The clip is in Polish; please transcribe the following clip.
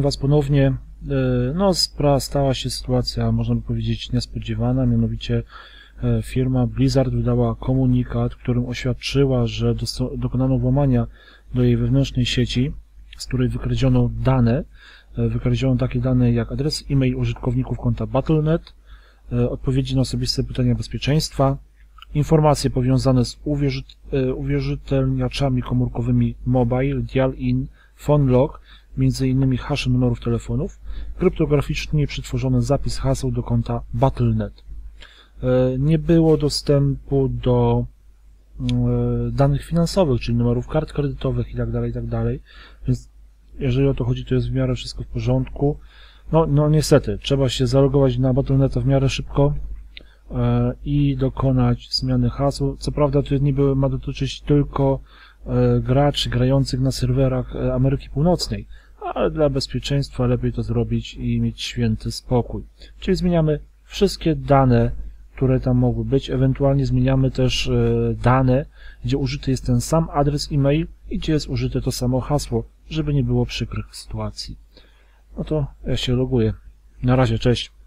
Was ponownie, e, no spra- stała się sytuacja, można by powiedzieć, niespodziewana, mianowicie e, firma Blizzard wydała komunikat, w którym oświadczyła, że dokonano włamania do jej wewnętrznej sieci, z której wykradziono dane, e, wykradziono takie dane jak adres e-mail użytkowników konta Battle.net, odpowiedzi na osobiste pytania bezpieczeństwa, informacje powiązane z uwierzy- uwierzytelniaczami komórkowymi Mobile, Dial-In, PhoneLog, innymi hasze numerów telefonów, kryptograficznie przetworzony zapis haseł do konta Battle.net. E, Nie było dostępu do e, danych finansowych, czyli numerów kart kredytowych itd., itd., więc jeżeli o to chodzi, to jest w miarę wszystko w porządku. No, no niestety, trzeba się zalogować na Battle.net w miarę szybko e, i dokonać zmiany haseł. Co prawda to niby ma dotyczyć tylko graczy grających na serwerach Ameryki Północnej, ale dla bezpieczeństwa lepiej to zrobić i mieć święty spokój. Czyli zmieniamy wszystkie dane, które tam mogły być, ewentualnie zmieniamy też e, dane, gdzie użyty jest ten sam adres e-mail i gdzie jest użyte to samo hasło, żeby nie było przykrych sytuacji. No to ja się loguję. Na razie, cześć.